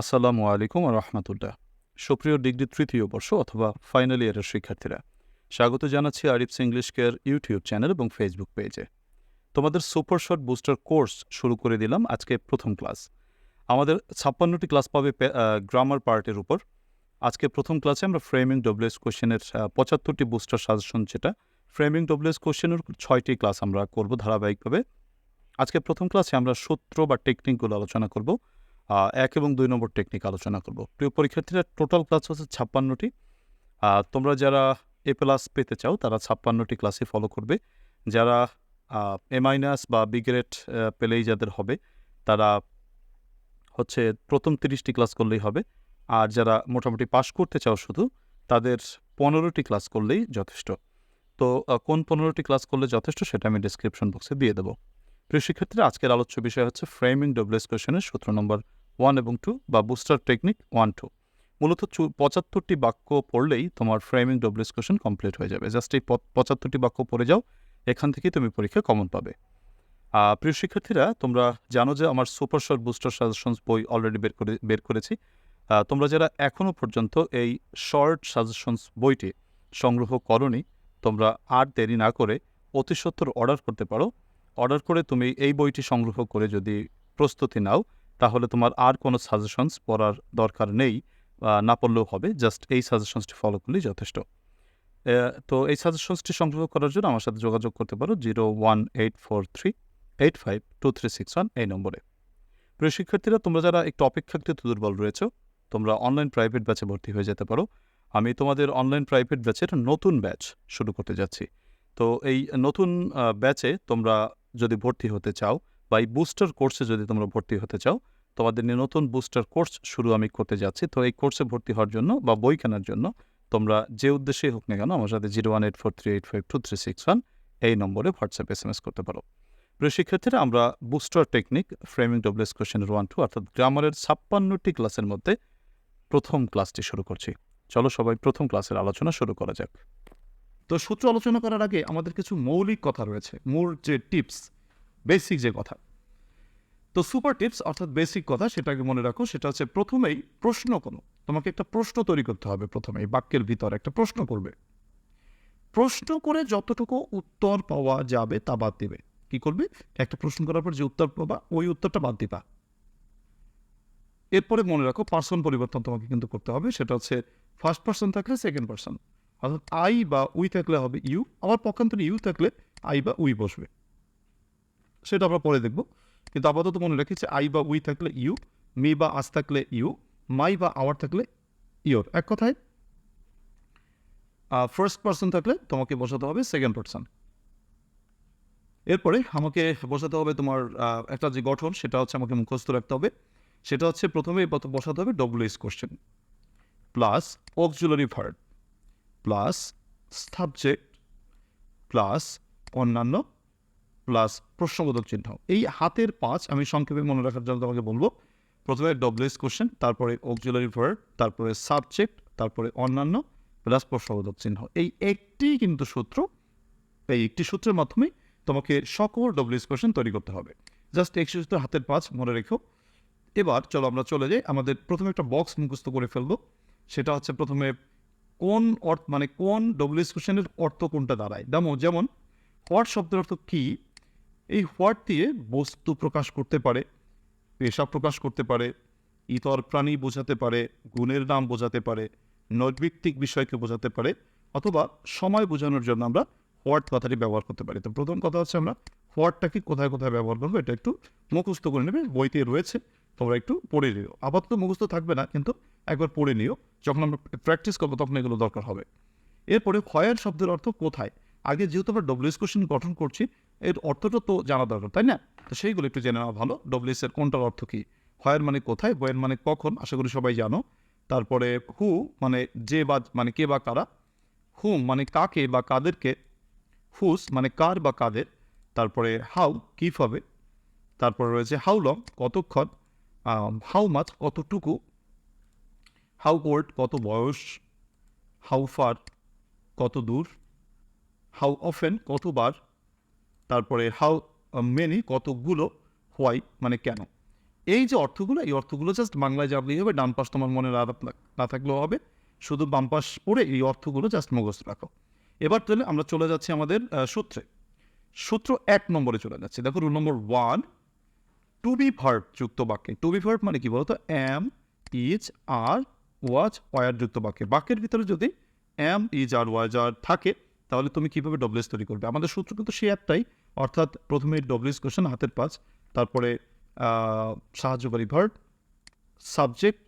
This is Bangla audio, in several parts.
আসসালামু আলাইকুম রহমতুল্লাহ। সুপ্রিয় ডিগ্রি তৃতীয় বর্ষ অথবা ফাইনাল ইয়ারের শিক্ষার্থীরা, স্বাগত জানাচ্ছি Arif's English care YouTube channel এবং ফেসবুক পেজে। তোমাদের সুপার শর্ট বুস্টার কোর্স শুরু করে দিলাম আজকে প্রথম ক্লাস। আমাদের ছাপ্পান্নটি ক্লাস পাবে গ্রামার পার্টের উপর। আজকে প্রথম ক্লাসে আমরা ফ্রেমিং ডব্লিউএস কোশ্চেনের পঁচাত্তরটি বুস্টার সাজেশন যেটা, ফ্রেমিং ডব্লিউএস কোশ্চেনের ছয়টি ক্লাস আমরা করব ধারাবাহিকভাবে। আজকে প্রথম ক্লাসে আমরা সূত্র বা টেকনিকগুলো আলোচনা করব। এক এবং দুই নম্বর টেকনিক আলোচনা করব। প্রিয় পরীক্ষার্থীরা টোটাল ক্লাস হচ্ছে ছাপ্পান্নটি। আহ, তোমরা যারা এ প্লাস পেতে চাও তারা ছাপ্পান্নটি ক্লাসে ফলো করবে। যারা এ মাইনাস বা বি গ্রেড পেলেই যাদের হবে তারা হচ্ছে প্রথম তিরিশটি ক্লাস করলেই হবে। আর যারা মোটামুটি পাশ করতে চাও শুধু তাদের পনেরোটি ক্লাস করলেই যথেষ্ট। তো কোন পনেরোটি ক্লাস করলে যথেষ্ট সেটা আমি ডিসক্রিপশন বক্সে দিয়ে দেবো। শিক্ষার্থীরা, আজকের আলোচ্য বিষয় হচ্ছে ফ্রেমিং ডব্লিউএস কোয়েশনের সূত্র নম্বর ওয়ান এবং টু বা বুস্টার টেকনিক ওয়ান টু মূলত পঁচাত্তরটি বাক্য পড়লেই তোমার ফ্রেমিং ডব্লিউএস কোয়েশন কমপ্লিট হয়ে যাবে। জাস্ট এই পঁচাত্তরটি বাক্য পড়ে যাও, এখান থেকেই তুমি পরীক্ষা কমন পাবে। প্রিয় শিক্ষার্থীরা, তোমরা জানো যে আমার সুপার শর্ট বুস্টার সাজেশনস বই অলরেডি বের করে, বের করেছি। তোমরা যারা এখনও পর্যন্ত এই শর্ট সাজেশনস বইটি সংগ্রহ করনি, তোমরা আর দেরি না করে অতি সত্বর অর্ডার করতে পারো। অর্ডার করে তুমি এই বইটি সংগ্রহ করে যদি প্রস্তুতি নাও, তাহলে তোমার আর কোনো সাজেশনস পড়ার দরকার নেই না পড়লেও হবে, জাস্ট এই সাজেশনসটি ফলো করলেই যথেষ্ট। তো এই সাজেশনসটি সংগ্রহ করার জন্য আমার সাথে যোগাযোগ করতে পারো zero one eight four three, eight five, two three six one এই নম্বরে। প্রিয় শিক্ষার্থীরা, তোমরা যারা একটু অপেক্ষাকৃত দুর্বল রয়েছে, তোমরা অনলাইন প্রাইভেট ব্যাচে ভর্তি হয়ে যেতে পারো। আমি তোমাদের অনলাইন প্রাইভেট ব্যাচের নতুন ব্যাচ শুরু করতে যাচ্ছি। তো এই নতুন ব্যাচে তোমরা যদি ভর্তি হতে চাও বা এই বুস্টার কোর্সে যদি তোমরা ভর্তি হতে চাও, তোমাদের নিয়ে নতুন বুস্টার কোর্স শুরু আমি করতে যাচ্ছি। তো এই কোর্সে ভর্তি হওয়ার জন্য বা বই কেনার জন্য তোমরা যে উদ্দেশ্যেই হোক না কেন আমার সাথে zero one eight four three eight five two three six one এই নম্বরে হোয়াটসঅ্যাপ, এস এম এস করতে পারো। প্রিয় শিক্ষার্থীরা, আমরা booster technique framing W S কোশ্চেনের ওয়ান টু অর্থাৎ গ্রামারের ছাপ্পান্নটি ক্লাসের মধ্যে প্রথম ক্লাসটি শুরু করছি। চলো সবাই প্রথম ক্লাসের আলোচনা শুরু করা যাক। তো সূত্র আলোচনা করার আগে আমাদের কিছু মৌলিক কথা রয়েছে। মূল যে টিপস বেসিক যে কথা। তো সুপার টিপস অর্থাৎ বেসিক কথা সেটাকে মনে রাখো, সেটা হচ্ছে প্রথমেই প্রশ্ন কোনো। তোমাকে একটা প্রশ্ন তৈরি করতে হবে প্রথমেই বাক্যের ভিতর একটা প্রশ্ন করবে। প্রশ্ন করে যতটুকু উত্তর পাওয়া যাবে তা বাদ দিবে। কি করবে? একটা প্রশ্ন করার পর যে উত্তর পাবা, ওই উত্তরটা বাদ দিবা। এরপরে মনে রাখো পার্সন পরিবর্তন তোমাকে কিন্তু করতে হবে, সেটা হচ্ছে ফার্স্ট পার্সন থাকলে সেকেন্ড পার্সন অর্থাৎ আই বা উই থাকলে হবে ইউ আবার পক্ষান্তরে ইউ থাকলে আই বা উই বসবে। সেটা আমরা পরে দেখব। কিন্তু আপাতত মনে রেখেছে আই বা উই থাকলে ইউ মি বা আস থাকলে ইউ মাই বা আওয়ার থাকলে ইয়োর এক কথায় ফার্স্ট পার্সন থাকলে তোমাকে বসাতে হবে সেকেন্ড পার্সন এরপরে আমাকে বসাতে হবে তোমার একটা যে গঠন, সেটা হচ্ছে আমাকে মুখস্থ রাখতে হবে। সেটা হচ্ছে প্রথমে বসাতে হবে W S question plus auxiliary verb plus subject plus অন্যান্য প্লাস প্রশ্নবোধক চিহ্ন। এই হাতের পাঁচ আমি সংক্ষেপে মনে রাখার জন্য তোমাকে বলব। প্রথমে ডব্লিউএস কোশ্চেন তারপরে অক্সিলারি ভার্ব তারপরে সাবজেক্ট তারপরে অন্যান্য প্লাস প্রশ্নবোধক চিহ্ন। এই একটি কিন্তু সূত্র, এই একটি সূত্রের মাধ্যমে তোমাকে সকল ডব্লিউএস কোশ্চেন তৈরি করতে হবে। জাস্ট একটি সূত্র হাতের পাঁচ মনে রেখো। এবার চলো আমরা চলে যাই, আমাদের প্রথমে একটা বক্স মুখস্থ করে ফেলব। সেটা হচ্ছে প্রথমে কোন অর্থ মানে কোন ডব্লিউএস কোশ্চেনের অর্থ কোনটা দাঁড়ায়? যেমন যেমন হোয়াট শব্দের অর্থ কী? এই হোয়াট দিয়ে বস্তু প্রকাশ করতে পারে, পেশা প্রকাশ করতে পারে, ইতর প্রাণী বোঝাতে পারে, গুণের নাম বোঝাতে পারে নৈর্ভিত্তিক বিষয়কে বোঝাতে পারে, অথবা সময় বোঝানোর জন্য আমরা হোয়াট কথাটি ব্যবহার করতে পারি। তো প্রথম কথা হচ্ছে আমরা হোয়াটটাকে কোথায় কোথায় ব্যবহার করব, এটা একটু মুখস্থ করে নেবে, বইতে রয়েছে, তোমরা একটু পড়ে নিও। আপাতত মুখস্থ থাকবে না, কিন্তু একবার পড়ে নিও, যখন আমরা প্র্যাকটিস করব তখন এগুলো দরকার হবে। এরপরে খয়ের শব্দের অর্থ কোথায়? আগে যেহেতু আমরা ডব্লিউএস কোশ্চেন গঠন করছি এর অর্থটা তো জানা দরকার, তাই না? তো সেইগুলো একটু জেনে নেওয়া ভালো। ডব্লিউএস এর কোনটার অর্থ কী? হয়ের মানে কোথায়? বয়ের মানে কখন? আশা করি সবাই জানো। তারপরে হু মানে যে বা মানে কে বা কারা? হুম মানে কাকে বা কাদেরকে? হুস মানে কার বা কাদের? তারপরে হাউ কীভাবে তারপরে রয়েছে হাউ লং কতক্ষণ? হাউ মাছ কতটুকু? হাউ ওল্ড কত বয়স? হাউ ফার কত দূর? হাউ অফেন কতবার? তারপরে হাউ মেনি কতগুলো হোয়াই মানে কেন? এই যে অর্থগুলো, এই অর্থগুলো জাস্ট বাংলায় জানলেই হবে, ডান পাশ তোমার মনে না থাকলেও হবে। শুধু বাম পাশ পড়ে এই অর্থগুলো জাস্ট মুখস্থ রাখো। এবার তাহলে আমরা চলে যাচ্ছি আমাদের সূত্রে। সূত্র এক নম্বরে চলে যাচ্ছে। দেখো rule number one to be verb যুক্ত বাক্যে। টু বি ভার্ব মানে কি বলতো? Am is are was were যুক্ত বাক্যে বাক্যের ভিতরে যদি এম ইজ আর ওয়াজ আর থাকে তাহলে তুমি কীভাবে ডব্লিউএস তৈরি করবে? আমাদের সূত্র কিন্তু সেই একটাই। অর্থাৎ প্রথমে ডব্লিউএস কোশ্চেন হাতের পাঁচ, তারপরে সাহায্যকারী ভার্ব সাবজেক্ট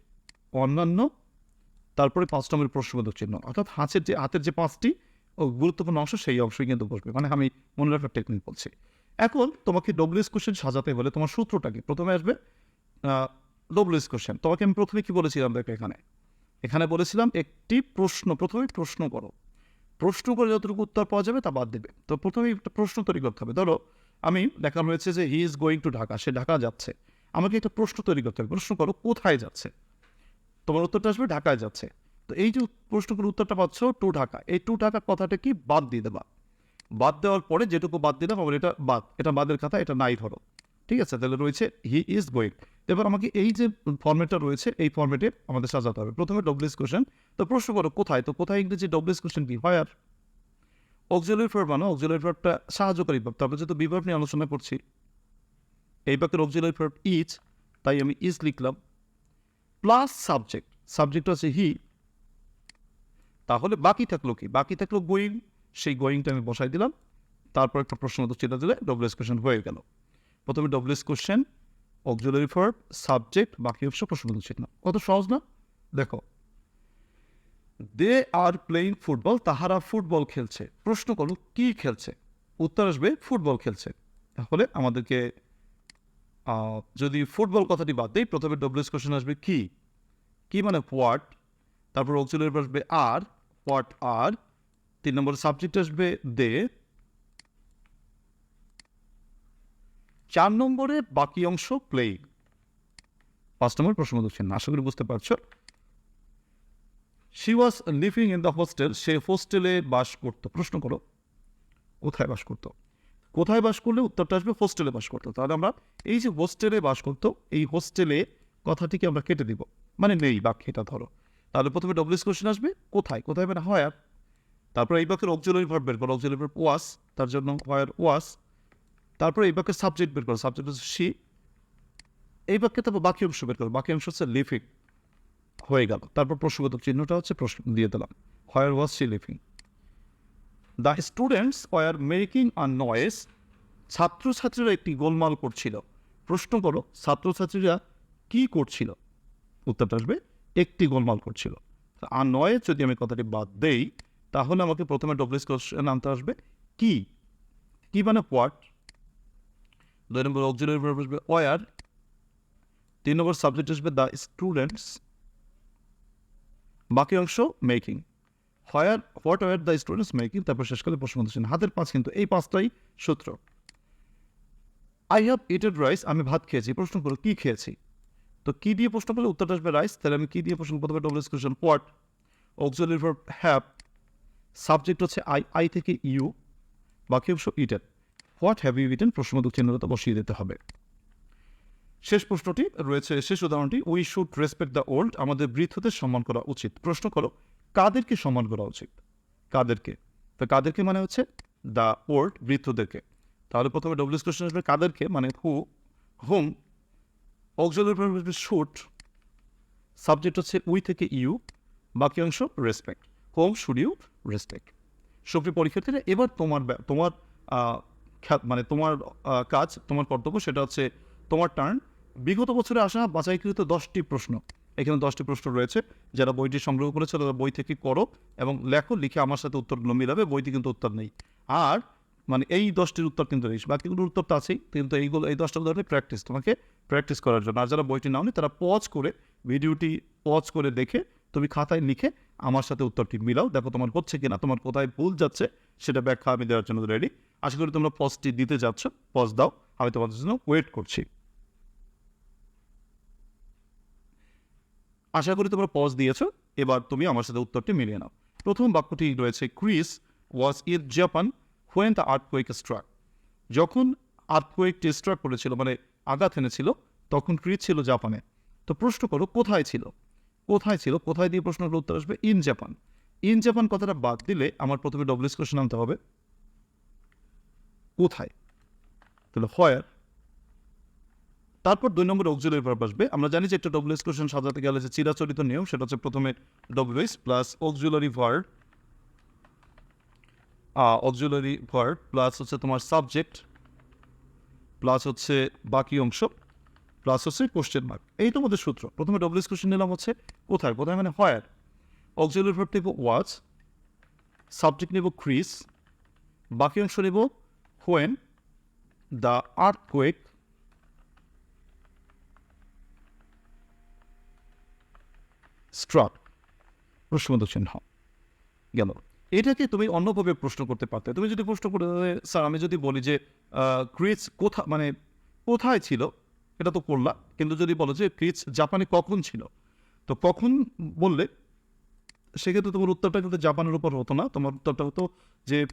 অন্যান্য, তারপরে পাঁচ নম্বরের প্রশ্নবোধক চিহ্ন। অর্থাৎ হাতের যে হাতের যে পাঁচটি, ও গুরুত্বপূর্ণ অংশ সেই অংশই কিন্তু বসবে। মানে আমি মনে রাখার টেকনিক বলছি। এখন তোমাকে ডব্লিউএস কোশ্চেন সাজাতে হলে তোমার সূত্রটা কি প্রথমে আসবে ডব্লিউএস কোশ্চেন তোমাকে আমি প্রথমে কি বলেছিলাম দেখো এখানে? এখানে বলেছিলাম একটি প্রশ্ন, প্রথমে প্রশ্ন করো। প্রশ্ন করে যতটুকু উত্তর পাওয়া যাবে তা বাদ দেবে। তো প্রথমেই একটা প্রশ্ন তৈরি করতে হবে। ধরো, আমি দেখানো হয়েছে যে he is going to Dhaka সে ঢাকা যাচ্ছে। আমাকে একটা প্রশ্ন তৈরি করতে হবে। প্রশ্ন করো, কোথায় যাচ্ছে? তোমার উত্তরটা আসবে ঢাকায় যাচ্ছে। তো এই যে প্রশ্নগুলোর উত্তরটা পাচ্ছ টু ঢাকা এই টু ঢাকার কথাটা কি? বাদ দিয়ে দেবা। বাদ দেওয়ার পরে যেটুকু বাদ দিলাম, আমার এটা বাদ। এটা বাদের কথা, এটা নাই ধরো। ঠিক আছে, তাহলে রয়েছে হি ইজ গোয়িং এবার আমাকে এই যে ফর্মেটটা রয়েছে, এই ফর্মেটে আমাদের সাজাতে হবে। প্রথমে ডব্লিউএস কোশ্চেন তো প্রশ্ন করো, কোথায়? তো কোথায় ইংরেজি ডব্লিউএস কোশ্চেন কি? হয় আর অক্সিলারি ভার্ব মানে অক্সিলারি ভার্বটা সাহায্যকারী ভার্ব তারপরে যেহেতু বিভার্ব নিয়ে আলোচনা করছি, এই বাক্যের অক্সিলারি ভার্ব ইজ তাই আমি ইজ লিখলাম। প্লাস সাবজেক্ট সাবজেক্ট আছে হি তাহলে বাকি থাকল কি? বাকি থাকল গোয়িং সেই গোয়িংটা আমি বসাই দিলাম। তারপর একটা প্রশ্ন মতো চিন্তা দিলে ডব্লিউএস কোশ্চেন হয়ে গেল। প্রথমে WH question auxiliary verb subject বাকি অংশ প্রশ্ন মতো চিহ্ন কত সহজ না? দেখো দে আর প্লেইং ফুটবল তাহারা ফুটবল খেলছে। প্রশ্ন করো কি খেলছে? উত্তর আসবে ফুটবল খেলছে। তাহলে আমাদেরকে যদি ফুটবল কথাটি বাদ দিই, প্রথমে ডব্লিউএস কোশ্চেন আসবে কি? কি মানে হোয়াট তারপর অক্সিলারি আসবে আর হোয়াট আর তিন নম্বর সাবজেক্ট আসবে দে চার নম্বরে বাকি অংশ প্লে পাঁচ নম্বর প্রশ্ন চিহ্ন আশা করি বুঝতে পারছ। She was living in the hostel সে হোস্টেলে বাস করতো। প্রশ্ন করো, কোথায় বাস করতো? কোথায় বাস করলে উত্তরটা আসবে? হোস্টেলে বাস করতো। তাহলে আমরা এই যে হোস্টেলে বাস করতো, এই হোস্টেলে কথাটিকে আমরা কেটে দিব। মানে নেই, বাক্যটা ধরো। তাহলে প্রথমে ডব্লিউএস কোশ্চেন আসবে, কোথায়? কোথায় মানে হয় আর তারপর এই বাক্যের অক্সিলারি ভার্ব বের করো। অক্সিলারি ভার্ব ওয়াস তার জন্য হোয়ার ওয়াস তারপর এই বাক্যের সাবজেক্ট বের করো। সাবজেক্ট হচ্ছে সি এই বাক্যে তারপর বাকি অংশ বের করো। বাকি অংশ হচ্ছে লিভিং হয়ে গেল। তারপর প্রশ্নগত চিহ্নটা হচ্ছে প্রশ্ন দিয়ে দিলাম। Where was she living the students were making a noise ছাত্রছাত্রীরা একটি গোলমাল করছিল। প্রশ্ন করো, ছাত্রছাত্রীরা কি করছিল? উত্তরটা আসবে, একটি গোলমাল করছিল। আর নয় যদি আমি কথাটি বাদ দেই, তাহলে আমাকে প্রথমে ডব্লিউএস কোশ্চেন আনতে আসবে। কি? কি মানে হোয়াট দুই নম্বর অক্সিলারি ভার্ব আসবে ওয়ার তিন নম্বর সাবজেক্ট আসবে দ্য স্টুডেন্টস বাকি অংশ making where what were the students making তারপর শেষকালে প্রশ্ন চিহ্ন হাতের পাঁচ কিন্তু এই পাঁচটাই সূত্র। আই হ্যাভ ইটেড রাইস আমি ভাত খেয়েছি। প্রশ্ন করো কি খেয়েছি? তো কি দিয়ে প্রশ্ন করলে উত্তরটা আসবে রাইস তাহলে আমি কি দিয়ে প্রশ্ন প্রথমে WH question what auxiliary verb have subject হচ্ছে আই আই থেকে ইউ বাকি অংশ eaten what have you eaten প্রশ্নবোধক চিহ্নটা বসিয়ে দিতে হবে। শেষ প্রশ্নটি রয়েছে, শেষ উদাহরণটি we should respect the old আমাদের বৃদ্ধদের সম্মান করা উচিত। প্রশ্ন করো, কাদেরকে সম্মান করা উচিত? কাদেরকে? তো কাদেরকে মানে হচ্ছে দ্য ওল্ড বৃদ্ধদেরকে। তাহলে প্রথমে ডব্লিউএস কোশ্চেন আসবে, কাদেরকে? মানে who whom auxiliary should subject হচ্ছে উই থেকে ইউ বাকি অংশ respect whom should you respect সুপ্রিয় পরীক্ষার্থীরা, এবার তোমার তোমার মানে তোমার কাজ, তোমার কর্তব্য সেটা হচ্ছে তোমার টার্ন বিগত বছরে আসা বাছাইকৃত দশটি প্রশ্ন। এখানে দশটি প্রশ্ন রয়েছে। যারা বইটি সংগ্রহ করেছে তারা বই থেকে করো এবং লেখো, লিখে আমার সাথে উত্তরগুলো মিলাবে বইটি কিন্তু উত্তর নেই। আর মানে এই দশটির উত্তর কিন্তু নেই, বাকিগুলোর উত্তর তো আছেই, কিন্তু এইগুলো, এই দশটা উদাহরণে প্র্যাকটিস তোমাকে প্র্যাকটিস করার জন্য। আর যারা বইটি নাওনি, তারা পজ করে ভিডিওটি পজ করে দেখে তুমি খাতায় লিখে আমার সাথে উত্তরটি মিলাও। দেখো তোমার হচ্ছে কিনা, তোমার কোথায় ভুল যাচ্ছে, সেটা ব্যাখ্যা আমি দেওয়ার জন্য রেডি আশা করি তোমরা পজটি দিতে যাচ্ছ, পজ দাও, আমি তোমাদের জন্য ওয়েট করছি। আশা করি তোমরা পজ দিয়েছ, এবার তুমি আমার সাথে উত্তরটি মিলিয়ে নাও। প্রথম বাক্যটি রয়েছে Chris was in Japan when the earthquake struck যখন আর্থ কোয়েকটি স্ট্রাক করেছিল মানে আঘাত এনেছিল, তখন ক্রিজ ছিল জাপানে। তো প্রশ্ন করো, কোথায় ছিল? কোথায় ছিল, কোথায় দিয়ে প্রশ্নগুলো উত্তর আসবে? ইন জাপান ইন জাপান কথাটা বাদ দিলে আমার প্রথমে ডব্লিউএস কোশ্চেন আনতে হবে। কোথায়? তাহলে হয়ার তারপর দুই নম্বর অক্সিলারি ভার্ব আসবে। আমরা জানি যে একটা ডব্লিউএস কোশ্চেন সাজাতে গেলে যে চিরাচরিত নিয়ম, সেটা হচ্ছে প্রথমে WH plus auxiliary verb auxiliary verb plus হচ্ছে তোমার সাবজেক্ট প্লাস হচ্ছে বাকি অংশ। প্লাস হচ্ছে কোশ্চেন মার্ক এই তো আমাদের সূত্র। প্রথমে ডব্লিউএস কোশ্চেন নিলাম হচ্ছে, কোথায়? কোথায় মানে হয়ার অক্সিলারি ভার্ব নেব ওয়াচ সাবজেক্ট নেব ক্রিস বাকি অংশ নেব when the earthquake struck প্রশ্নবোধক চিহ্ন। গেল। এটাকে তুমি অন্যভাবে প্রশ্ন করতে পারতে। তুমি যদি প্রশ্ন করতে স্যার, আমি যদি বলি যে ক্রিচ কোথা মানে কোথায় ছিল এটা তো করলা। কিন্তু যদি বলো যে ক্রিচ জাপানে কখন ছিল? তো কখন বললে, সেক্ষেত্রে তোমার উত্তরটা কিন্তু জাপানের উপর হতো না। তোমার উত্তরটা হতো যে,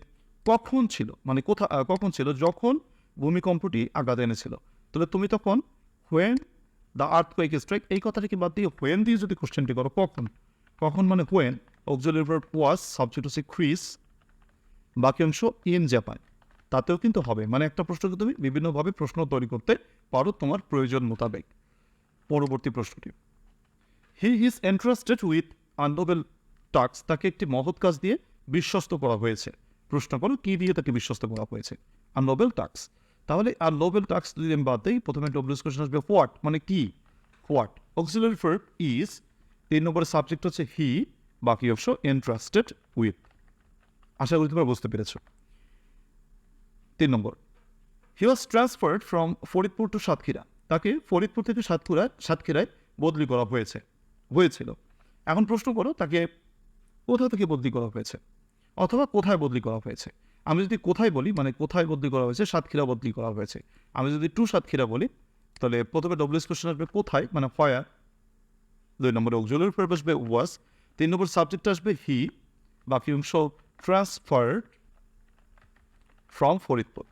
কখন ছিল? মানে কোথা কখন ছিল? যখন ভূমিকম্পটি আঘাত এনেছিল। তাহলে তুমি তখন when the earthquake strike এই কথাটাকে বাদ দিয়ে হোয়েন দিয়ে যদি কোশ্চেনটি করো, কখন? কখন মানে হোয়েন অক্সিলারি ওয়াজ সাবজেক্ট হচ্ছে ক্রিস। বাকি অংশ ইন জাপান তাতেও কিন্তু হবে। মানে একটা প্রশ্নকে তুমি বিভিন্নভাবে প্রশ্ন তৈরি করতে পারো তোমার প্রয়োজন মোতাবেক। পরবর্তী প্রশ্নটি। He is interested with an noble task তাকে একটি মহৎ কাজ দিয়ে বিশ্বস্ত করা হয়েছে। প্রশ্ন করো, কি দিয়ে তাকে বিশ্বস্ত করা হয়েছে? আর নোবেল টাস্ক তাহলে আর নোবেল টাস্ক যদি আমি বাদ দিই, প্রথমে ডব্লিউস কোশ্চেন আসবে হোয়াট মানে কি? হোয়াট অক্সিলারি ভার্ব ইজ তিন নম্বরের সাবজেক্ট হচ্ছে হি বাকি অংশ ইন্টারেস্টেড উইথ আশা করি তোমরা বুঝতে পেরেছ। তিন নম্বর। He was transferred from Faridpur to Satkhira. তাকে ফরিদপুর থেকে সাতক্ষীরা সাতক্ষীরায় বদলি করা হয়েছে, হয়েছিল। এখন প্রশ্ন করো, তাকে কোথা থেকে বদলি করা হয়েছে? অথবা কোথায় বদলি করা হয়েছে? আমি যদি কোথায় বলি মানে কোথায় বদলি করা হয়েছে, সাতক্ষীরা বদলি করা হয়েছে। আমি যদি টু সাতক্ষীরা বলি, তাহলে প্রথমে ডব্লিউএস কোশ্চেন আসবে কোথায়? মানে ফায়ার দুই নম্বরে অক্সিলারি ভার্ব আসবে ওয়াজ তিন নম্বর সাবজেক্ট আসবে হি বাকি অংশ ট্রান্সফার্ড ফ্রম ফরিদপুর।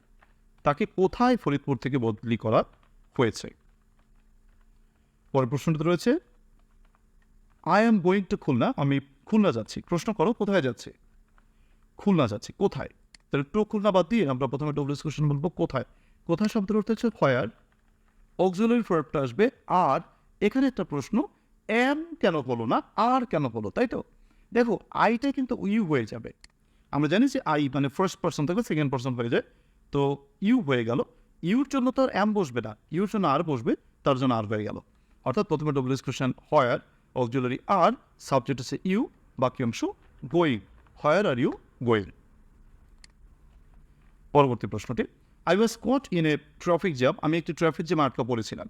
তাকে কোথায় ফরিদপুর থেকে বদলি করা হয়েছে? পরের প্রশ্নটা রয়েছে I am going to Khulna, আমি খুলনা যাচ্ছি। প্রশ্ন করো, কোথায় যাচ্ছে? খুলনা যাচ্ছি, কোথায়? তাহলে টু খুলনা বাদ দিয়ে আমরা প্রথমে ডব্লিউএস কোশ্চেন বলব, কোথায়? কোথায় শব্দের অর্থ হচ্ছে ফয়ার অক্সিলারি ভার্বটা আসবে আর এখানে একটা প্রশ্ন এম কেন বলো না আর কেন বলো, তাই তো? দেখো আইটা কিন্তু ইউ হয়ে যাবে। আমরা জানি যে আই মানে ফার্স্ট পার্সন থেকে সেকেন্ড পার্সন হয়ে যায়। তো ইউ হয়ে গেল। ইউর জন্য তো আর এম বসবে না। ইউর জন্য আর বসবে, তার জন্য আর হয়ে গেল। অর্থাৎ প্রথমে WH question where auxiliary are subject হচ্ছে ইউ, বাকি অংশ going where are you going পরবর্তী প্রশ্নটি I was caught in a traffic jam আমি একটি ট্রাফিক জ্যামে আটকা পড়েছিলাম।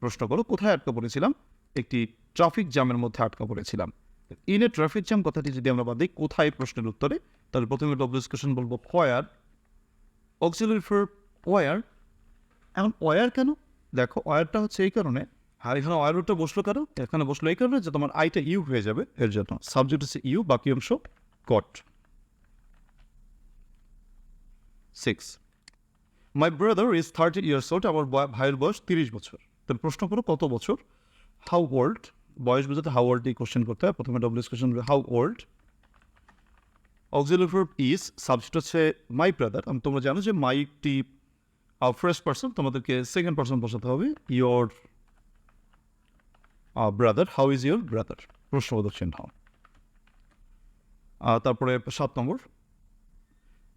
প্রশ্ন করো, কোথায় আটকা পড়েছিলাম? একটি ট্রাফিক জ্যামের মধ্যে আটকা পড়েছিলাম। ইন এ ট্রাফিক জ্যাম কথাটি যদি আমরা বাদ দিই, কোথায় প্রশ্নের উত্তরে? তাহলে প্রথমে ডব্লিউএস কোশ্চেন বলব ফয়ার অক্সিলারি ফর ওয়ার, এখন ওয়ার কেন? দেখো, ওয়ারটা হচ্ছে এই কারণে, আর এখানে ওয়ারটা বসল কেন? এখানে বসল এই কারণে যে তোমার আইটা ইউ হয়ে যাবে, এর জন্য। সাবজেক্ট হচ্ছে ইউ বাকি অংশ caught six my brother is thirty years old আমার ভাইয়ের বয়স তিরিশ বছর। তাহলে প্রশ্ন করো, কত বছর? হাউ ওল্ড বয়স বোঝাতে হাউ ওল্ড এই কোশ্চেন করতে হয়। প্রথমে WH question how old auxiliary verb subject হচ্ছে মাই ব্রাদার তোমরা জানো যে মাইটি ফার্স্ট পার্সন তোমাদেরকে সেকেন্ড পার্সন বসাতে হবে। Your brother how is your brother প্রশ্নবোধক চিহ্ন। তারপরে সাত নম্বর।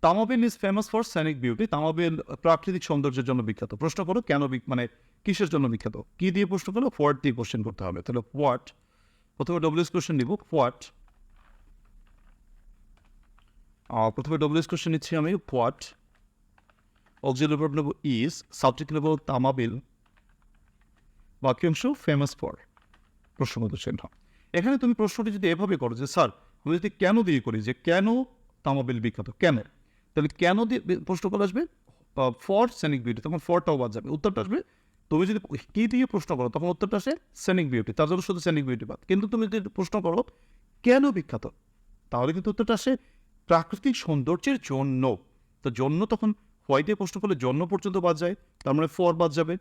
Tamabil is famous for scenic beauty Tamabil প্রাকৃতিক সৌন্দর্যের জন্য বিখ্যাত। প্রশ্ন করো, কেন মানে কিসের জন্য বিখ্যাত? কি দিয়ে প্রশ্ন করো হোয়াট দিয়ে কোশ্চেন করতে হবে? তাহলে হোয়াট প্রথমে ডব্লিউএস কোশ্চেন নিব। হোয়াট প্রথমে ডব্লিউএস কোশ্চেন নিচ্ছি আমি হোয়াট অক্সিলারি ভার্ব নেব ইজ সাবজেক্ট নেব তামাবিল বাক্যাংশ ফেমাস ফর প্রশ্নবোধক চিহ্ন। এখানে তুমি প্রশ্নটি যদি এভাবে করো যে, স্যার, আমি যদি কেন দিয়ে করি যে, কেন তামাবিল বিখ্যাত? কেন? তাহলে কেন দিয়ে প্রশ্ন করা আসবে? ফর সেনিক বিউটি তখন ফরটাও বাদ যাবে। উত্তরটা আসবে, তুমি যদি কি দিয়ে প্রশ্ন করো, তখন উত্তরটা আসে সেনিক বিউটি তার জন্য শুধু সেনিক বিউটি বাদ। কিন্তু তুমি যদি প্রশ্ন করো, কেন বিখ্যাত? তাহলে কিন্তু উত্তরটা আসে প্রাকৃতিক সৌন্দর্যের জন্য। তো জন্য তখন হোয়াই দিয়ে প্রশ্ন করলে জন্য পর্যন্ত বাদ যায়, তার মানে ফর বাদ যাবে।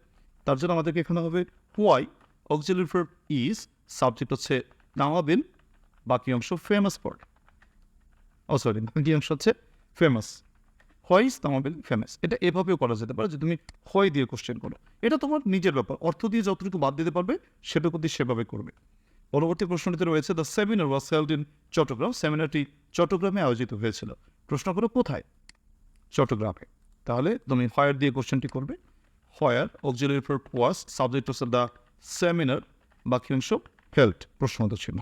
তার জন্য আমাদেরকে এখানে হবে হোয়াই অক্সিলারি ইজ সাবজেক্ট হচ্ছে নাওয়া বিন বাকি অংশ ফেমাস ফর ও সরি বাকি অংশ হচ্ছে ফেমাস হোয়াইস তামাবিল ফেমাস এটা এভাবেও করা যেতে পারে যে তুমি হয় দিয়ে কোশ্চেন করো। এটা তোমার নিজের ব্যাপার। অর্থ দিয়ে যতটুকু বাদ দিতে পারবে, সেটুকু দিয়ে সেভাবে করবে। পরবর্তী প্রশ্নটিতে রয়েছে the seminar was held in Chittagong সেমিনারটি চট্টগ্রামে আয়োজিত হয়েছিল। প্রশ্ন করো, কোথায়? চট্টগ্রামে। তাহলে তুমি হয়ার দিয়ে কোশ্চেনটি করবে। Where auxiliary for was subject হচ্ছে দ্য সেমিনার বাকি অংশ হেল্ড প্রশ্নগত চিহ্ন।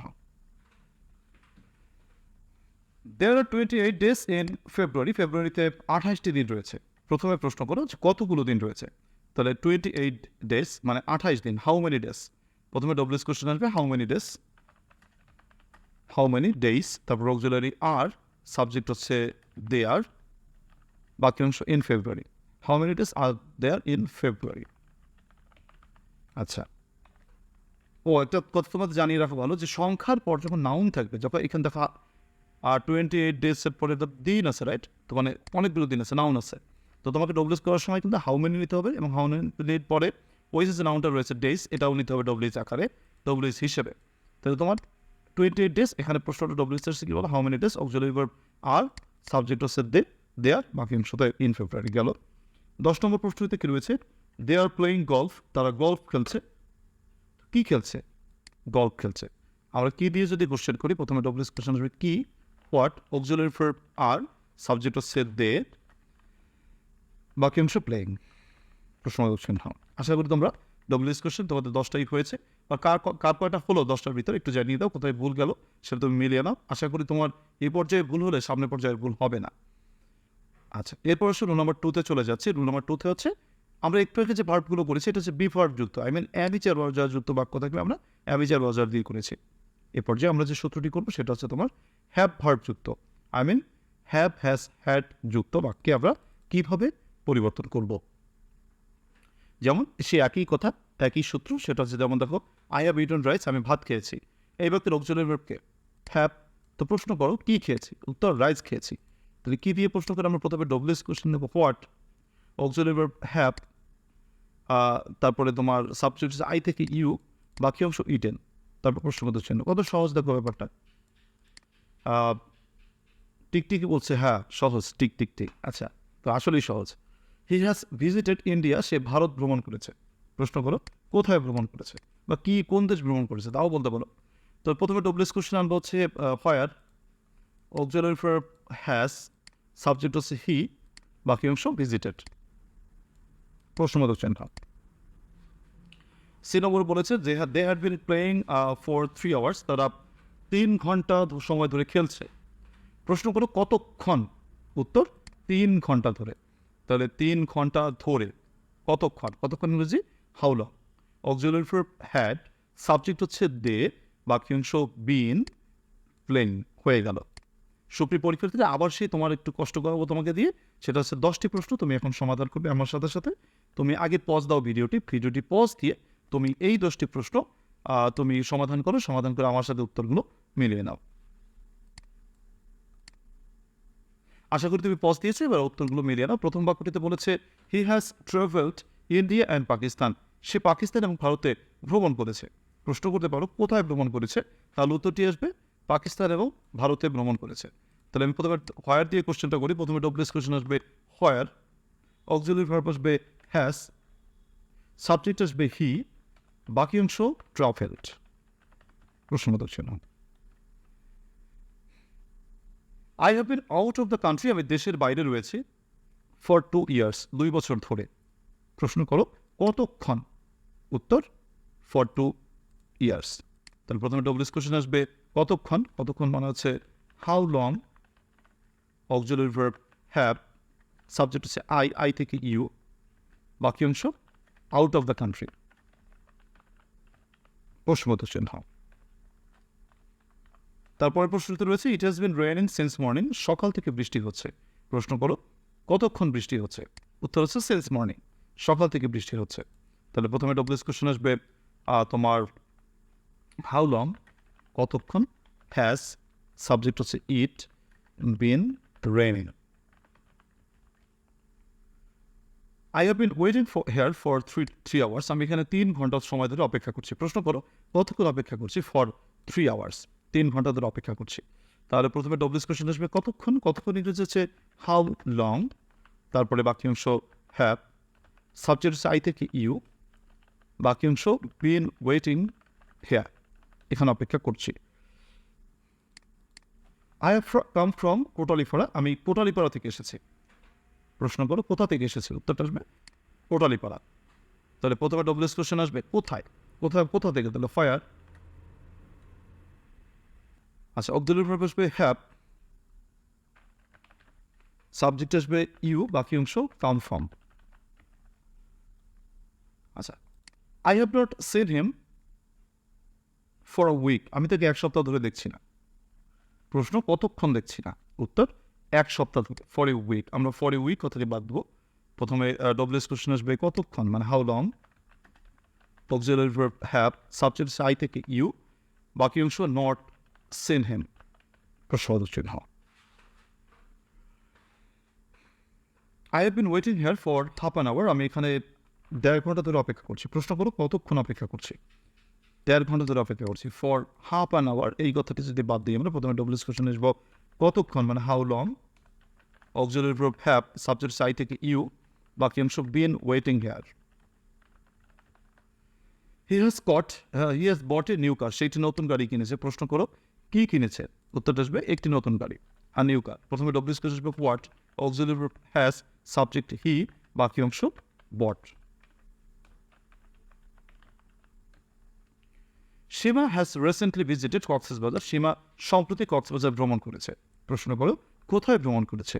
There are twenty eight days in February ফেব্রুয়ারিতে আঠাশটি দিন রয়েছে। প্রথমে প্রশ্ন করো যে কতগুলো দিন রয়েছে? তাহলে টোয়েন্টি এইট ডেজ মানে আঠাশ দিন। হাউ মেনি ডেজ প্রথমে ডব্লিউএস কোশ্চেন আসবে how many days how many days তারপর অক্সিলারি আর সাবজেক্ট হচ্ছে দে আর বাকি অংশ in February how many days are there in February আচ্ছা। ও, একটা কথা তোমাদের জানিয়ে রাখা ভালো, যে সংখ্যার পর যখন নাউন থাকবে, যখন এখান দেখা আর টোয়েন্টি এইট ডেজের পরে তো দিন আছে রাইট তো মানে অনেকগুলো দিন আছে নাউন আছে। তো তোমাকে ডব্লিউএস করার সময় কিন্তু হাউ মেনি নিতে হবে এবং হাউ মেনি পরে যে নাউনটা রয়েছে ডেজ এটাও নিতে হবে ডব্লিউএস আকারে ডব্লিউএস হিসেবে। তাহলে তোমার টোয়েন্টি এইট ডেজ এখানে প্রশ্নটা ডব্লিউএস এর কি বলো? How many days auxiliary verb are subject হচ্ছে দে দেয়ার বাকি অংশতে ইন ফেব্রুয়ারি গেল। দশ নম্বর প্রশ্নটিতে কি রয়েছে? দে আর প্লেয়িং গল্ফ তারা গল্ফ খেলছে। কি খেলছে? গল্ফ খেলছে। আমরা কি দিয়ে যদি কোশ্চেন করি, প্রথমে ডব্লিউএস কোশ্চেন আসবে কি? What auxiliary verb are subject হচ্ছে দে বাকি অংশ প্লেয়িং প্রশ্ন চিহ্ন আশা করি তোমরা ডব্লিউএস কোশ্চেন তোমাদের দশটাই হয়েছে। বা কার কার কয়টা হলো দশটার ভিতরে একটু জানিয়ে দাও, কোথায় ভুল গেল সেটা তুমি মিলিয়ে নাও। আশা করি তোমার এই পর্যায়ে ভুল হলে সামনে পর্যায়ে ভুল হবে না। আচ্ছা এরপর হচ্ছে রুল নাম্বার টুতে চলে যাচ্ছে। রুল নাম্বার টুতে হচ্ছে, আমরা একটু আগে যে ভার্বগুলো করেছি, এটা হচ্ছে বি ভার্ব যুক্ত I mean am is are was were যুক্ত বাক্য থাকলে আমরা অ্যাবিচার ওয়াজার দিয়ে করেছি। এ পর্যায়ে আমরা যে সূত্রটি করব, সেটা হচ্ছে তোমার হ্যাভ ভার্ব যুক্ত। I mean have has had যুক্ত বাক্যে আমরা কীভাবে পরিবর্তন করব? যেমন সে একই কথা, একই সূত্র, সেটা হচ্ছে যেমন দেখো আই হ্যাভ ইটন রাইস আমি ভাত খেয়েছি। এই ব্যক্তির অক্সিলারি ভার্বকে হ্যাভ তো প্রশ্ন করো, কী খেয়েছি? উত্তর রাইস খেয়েছি। তাহলে কী দিয়ে প্রশ্ন করে আমরা প্রথমে ডব্লিউএস কোশ্চেন নেব? হোয়াট অক্সিলারি ভার্ব হ্যাপ তারপরে তোমার সাবজেক্ট আই থেকে ইউ বাকি অংশ ইটেন তারপর প্রশ্নগত চিহ্ন কত সহজ দেখো ব্যাপারটা। টিকটিকি বলছে হ্যাঁ সহজ, টিক টিক টিক। আচ্ছা তো আসলেই সহজ। হি হ্যাজ ভিজিটেড ইন্ডিয়া সে ভারত ভ্রমণ করেছে। প্রশ্ন করো, কোথায় ভ্রমণ করেছে? বা কি, কোন দেশ ভ্রমণ করেছে? তাও বলতে বলো। তো প্রথমে ডব্লিউএস কোশ্চেন আনব হচ্ছে where auxiliary for has subject হচ্ছে হি বাকি অংশ ভিজিটেড প্রশ্নবোধক চিহ্ন সি নম্বর বলেছে যে they had been playing for three hours তারা তিন ঘণ্টা সময় ধরে খেলছে। প্রশ্ন করো, কতক্ষণ? উত্তর, তিন ঘণ্টা ধরে। তাহলে তিন ঘণ্টা ধরে, কতক্ষণ? কতক্ষণ ইংরেজি? হাউল অক্সিলারি ফর হ্যাড সাবজেক্ট হচ্ছে দে বাকি অংশ বিন প্লেন হয়ে গেল। সুপ্রি পরীক্ষার্থীরা, আবার সেই তোমার একটু কষ্ট করাবো তোমাকে দিয়ে, সেটা হচ্ছে দশটি প্রশ্ন তুমি এখন সমাধান করবে আমার সাথে সাথে। তুমি আগে পজ দাও ভিডিওটি ভিডিওটি পজ দিয়ে তুমি এই দশটি প্রশ্ন তুমি সমাধান করো, সমাধান করে আমার সাথে উত্তরগুলো মিলিয়ে নাও। আশা করি তুমি পজ দিয়েছ, এবার উত্তরগুলো মিলিয়ে নাও। প্রথম বাক্যটিতে বলেছে he has travelled India and Pakistan সে পাকিস্তান এবং ভারতে ভ্রমণ করেছে। প্রশ্ন করতে পারো, কোথায় ভ্রমণ করেছে? তাহলে উত্তরটি আসবে, পাকিস্তান এবং ভারতে ভ্রমণ করেছে। তাহলে আমি প্রথমে হোয়ার দিয়ে কোশ্চেনটা করি। প্রথমে ডব্লিউএস কোশ্চেন আসবে হোয়ার অক্সিলারি ভার্ব আসবে হ্যাজ সাবজেক্ট আসবে হি বাকি অংশ ট্রাভেলড প্রশ্নবোধক ছিল। I have been out of the country আমি দেশের বাইরে রয়েছি ফর টু ইয়ার্স দুই বছর ধরে। প্রশ্ন করো, কতক্ষণ? উত্তর ফর টু ইয়ার্স তাহলে প্রথমে ডব্লিউএস কোশ্চেন আসবে, কতক্ষণ? কতক্ষণ মানে হচ্ছে how long auxiliary verb have subject হচ্ছে আই আই থেকে ইউ বাকি অংশ আউট অফ দ্য কান্ট্রি প্রশ্নবোধক চিহ্ন। তারপরে প্রশ্নটি রয়েছে it has been raining since morning সকাল থেকে বৃষ্টি হচ্ছে। প্রশ্ন করো, কতক্ষণ বৃষ্টি হচ্ছে? উত্তর হচ্ছে সিন্স মর্নিং সকাল থেকে বৃষ্টি হচ্ছে। তাহলে প্রথমে ডব্লিউএস কোশ্চেন আসবে তোমার হাউ লং কতক্ষণ হ্যাজ সাবজেক্ট হচ্ছে it been raining I have been waiting for here for three three hours আমি এখানে তিন ঘণ্টা সময় ধরে অপেক্ষা করছি। প্রশ্ন করো, কতক্ষণ অপেক্ষা করছি ফর থ্রি আওয়ার্স তিন ঘণ্টা ধরে অপেক্ষা করছি। তাহলে প্রথমে ডব্লিউস কোশ্চেন আসবে কতক্ষণ? কতক্ষণ ইংরেজি হচ্ছে হাউ লং তারপরে বাকি অংশ হ্যাভ সাবজেক্ট হচ্ছে আই থেকে ইউ বাকি অংশ বিন ওয়েটিং হেয়ার এখানে অপেক্ষা করছি। I have come from Kotalipara. আমি কোটালিপাড়া থেকে এসেছি। প্রশ্ন করো, কোথা থেকে এসেছে? উত্তরটা আসবে কোটালিপাড়া। তাহলে প্রথমে ডব্লিউএস কোশ্চেন আসবে কোথায়? কোথায় কোথা থেকে? তাহলে ফায়ার আচ্ছা অবদুল্লার ভার্ব আসবে হ্যাভ সাবজেক্ট আসবে ইউ, বাকি অংশ কাম ফ্রম আচ্ছা I have not seen him for a week আমি তাকে এক সপ্তাহ ধরে দেখছি না। প্রশ্ন, কতক্ষণ দেখছি না? উত্তর, এক সপ্তাহ ধরে ফর এ উইক আমরা ফর এ উইক কথাটি বাদ দেবো। প্রথমে ডব্লিউএস কোশ্চেন আসবে কতক্ষণ? মানে how long auxiliary verb have subject I থেকে ইউ বাকি অংশ নট সেন হেম প্রশ্ন I have been waiting here for half an hour আমি এখানে দেড় ঘণ্টা ধরে অপেক্ষা করছি। প্রশ্ন করো, কতক্ষণ অপেক্ষা করছি? দেড় ঘণ্টা ধরে অপেক্ষা করছি। ফর হাফ অ্যান আওয়ার এই কথাটি যদি বাদ দিই আমরা, প্রথমে ডব্লিউএস কোশ্চেন আসব কতক্ষণ? মানে how long auxiliary verb have subject I থেকে ইউ বাকি অংশ been waiting here he has caught he has bought a new car সেইটি নতুন গাড়ি কিনেছে। প্রশ্ন করো কি কিনেছে উত্তরটা আসবে একটি নতুন গাড়ি আর নিউ কার প্রথমে আসবে হোয়াট হ্যাজ সাবজেক্ট হি বাকি অংশ bought Seema has recently visited Cox's Bazar. Seema সম্প্রতি কক্সবাজার ভ্রমণ করেছে। প্রশ্ন করো, কোথায় ভ্রমণ করেছে?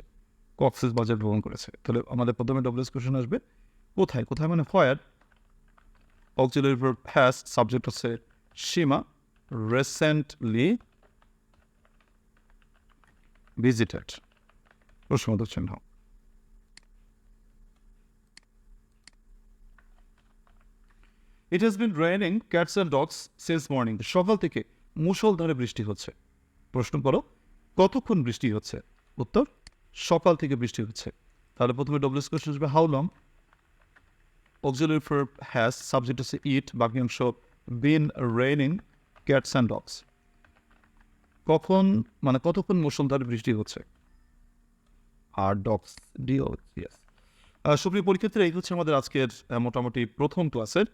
কক্সবাজার ভ্রমণ করেছে। তাহলে আমাদের প্রথমে ডব্লিউএস কোশ্চেন আসবে, কোথায়? কোথায় মানে ফয়ার অক্সিলারি সাবজেক্ট হচ্ছে সীমা রিসেন্টলি ভিজিটেড প্রশ্নবোধক চিহ্ন। It has been raining cats and dogs since morning সকাল থেকে মুষলধারে বৃষ্টি হচ্ছে। প্রশ্ন করো, কতক্ষণ বৃষ্টি হচ্ছে? উত্তর, সকাল থেকে বৃষ্টি হচ্ছে। তাহলে প্রথমে ডব্লিউএস কোশ্চেন আসবে how long auxiliary verb has subject হচ্ছে ইট বাকি অংশ been raining cats and dogs কখন মানে কতক্ষণ মুষলধারে বৃষ্টি হচ্ছে? আর ডগস ডিও সুপ্রিয় পরীক্ষার্থীরা এই হচ্ছে আমাদের আজকের মোটামুটি প্রথম ক্লাসের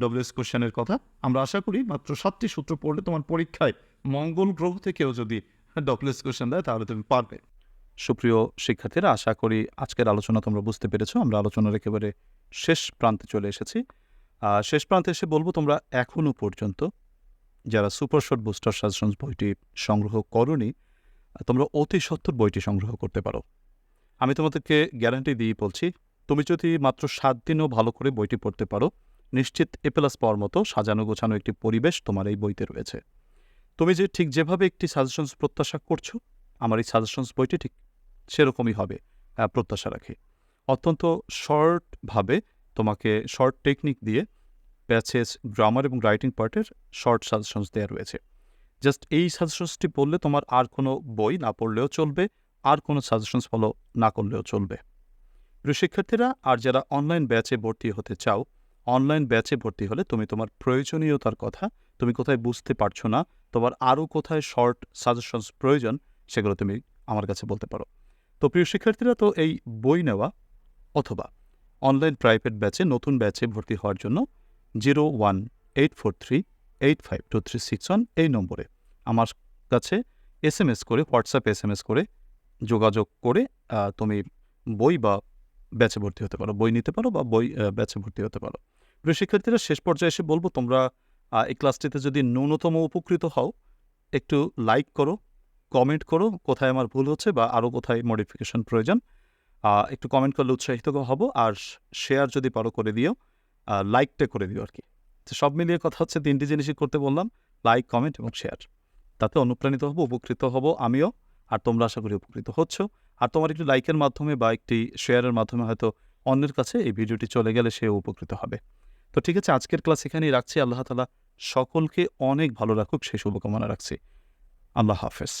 ডব্লিউএস কোশ্চেনের কথা। আমরা আশা করি মাত্র সাতটি সূত্র পড়লে তোমার পরীক্ষায় মঙ্গল গ্রহ থেকেও যদি ডব্লিউএস কোশ্চেন দেয়, তাহলে তুমি পারবে। সুপ্রিয় শিক্ষার্থীরা, আশা করি আজকের আলোচনা তোমরা বুঝতে পেরেছ। আমরা আলোচনার একেবারে শেষ প্রান্তে চলে এসেছি। শেষ প্রান্তে এসে বলব তোমরা এখনও পর্যন্ত যারা সুপার শর্ট বুস্টার সাজেশনস বইটি সংগ্রহ করনি, তোমরা অতি সত্তর বইটি সংগ্রহ করতে পারো। আমি তোমাদেরকে গ্যারান্টি দিয়ে বলছি, তুমি যদি মাত্র সাত দিনও ভালো করে বইটি পড়তে পারো, নিশ্চিত এ প্লাস পাওয়ার মতো সাজানো গোছানো একটি পরিবেশ তোমার এই বইতে রয়েছে। তুমি যে ঠিক যেভাবে একটি সাজেশনস প্রত্যাশা করছ, আমার এই সাজেশনস বইটি ঠিক সেরকমই হবে প্রত্যাশা রাখি। অত্যন্ত শর্টভাবে তোমাকে শর্ট টেকনিক দিয়ে প্যাচেস গ্রামার এবং রাইটিং পার্টের শর্ট সাজেশনস দেওয়া রয়েছে। জাস্ট এই সাজেশনসটি পড়লে তোমার আর কোনো বই না পড়লেও চলবে, আর কোনো সাজেশনস ফলো না করলেও চলবে। প্রিয় শিক্ষার্থীরা, আর যারা অনলাইন ব্যাচে ভর্তি হতে চাও, অনলাইন ব্যাচে ভর্তি হলে তুমি তোমার প্রয়োজনীয়তার কথা তুমি কোথায় বুঝতে পারছ না, তোমার আরও কোথায় শর্ট সাজেশনস প্রয়োজন, সেগুলো তুমি আমার কাছে বলতে পারো। তো প্রিয় শিক্ষার্থীরা, তো এই বই নেওয়া অথবা অনলাইন প্রাইভেট ব্যাচে, নতুন ব্যাচে ভর্তি হওয়ার জন্য zero one eight four three eight five two three six one এই নম্বরে। আমার কাছে এস এম এস করে, হোয়াটসঅ্যাপ এস এম এস করে, যোগাযোগ করে তুমি বই বা ব্যাচে ভর্তি হতে পারো। বই নিতে পারো বা বই ব্যাচে ভর্তি হতে পারো। প্রিয় শিক্ষার্থীরা, শেষ পর্যায়ে এসে বলব, তোমরা এই ক্লাসটিতে যদি ন্যূনতম উপকৃত হও, একটু লাইক করো, কমেন্ট করো, কোথায় আমার ভুল হচ্ছে বা আরও কোথায় মডিফিকেশন প্রয়োজন একটু কমেন্ট করলে উৎসাহিত হব, আর শেয়ার যদি পারো করে দিও লাইকটা করে দিও আর কি সব মিলিয়ে কথা হচ্ছে, তিনটি জিনিসই করতে বললাম লাইক কমেন্ট এবং শেয়ার তাতে অনুপ্রাণিত হব, উপকৃত হব আমিও, আর তোমরা আশা করি উপকৃত হচ্ছ। আর তোমার একটি লাইকের মাধ্যমে বা একটি শেয়ারের মাধ্যমে হয়তো অন্যের কাছে এই ভিডিওটি চলে গেলে সে উপকৃত হবে। তো ঠিক আছে, আজকের ক্লাস এখানেই রাখছি। আল্লাহ তালা সকলকে অনেক ভালো রাখুক, সেই শুভকামনা রাখছি। আল্লাহ হাফেজ।